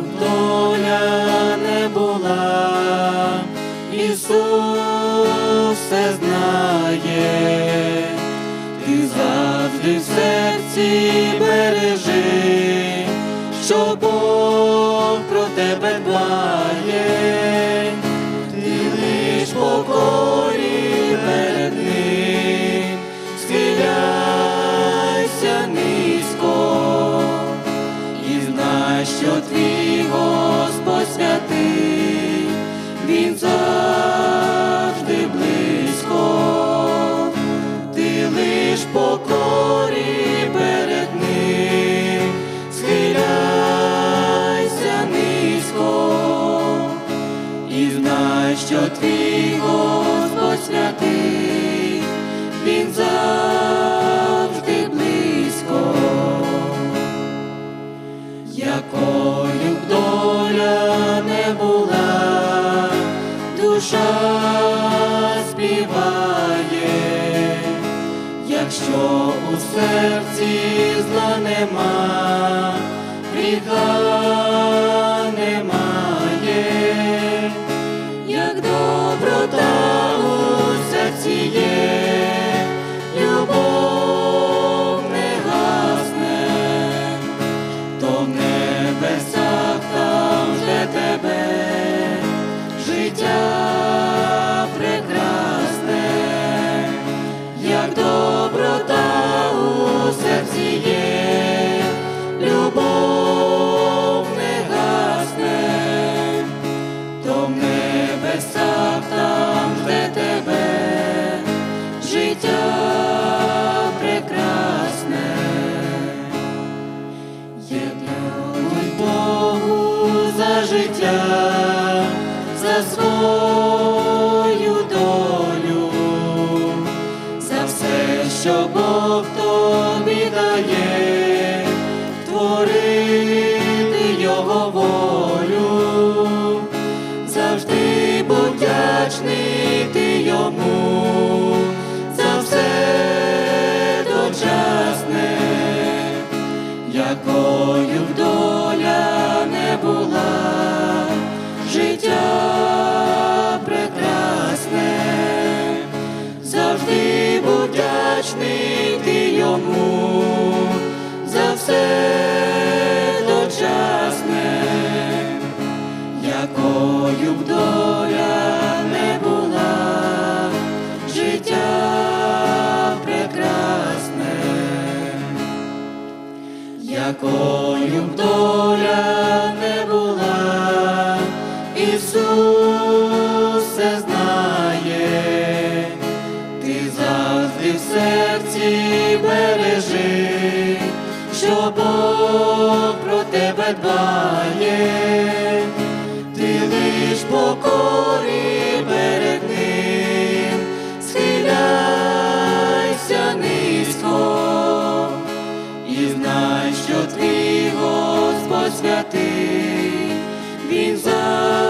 б доля не була, Ісус все знає, ти завжди в серці бережи, що Бог про тебе дбає, що твій Господь святий, Він завжди близько. Якою б доля не була, душа співає, якщо у серці зла нема, гріха життя як доброта у серці є, любов не то в небесах там жде тебе життя прекрасне. Єднуй Богу за життя, свою долю, за все, що Бог тобі дає, творити Його волю, завжди будь вдячний ти йому, за все дочасне якою якою б доля не була, Ісус все знає, ти завжди в серці бережи, що Бог про тебе дбає, знай, що твій Господь святий, Він завжди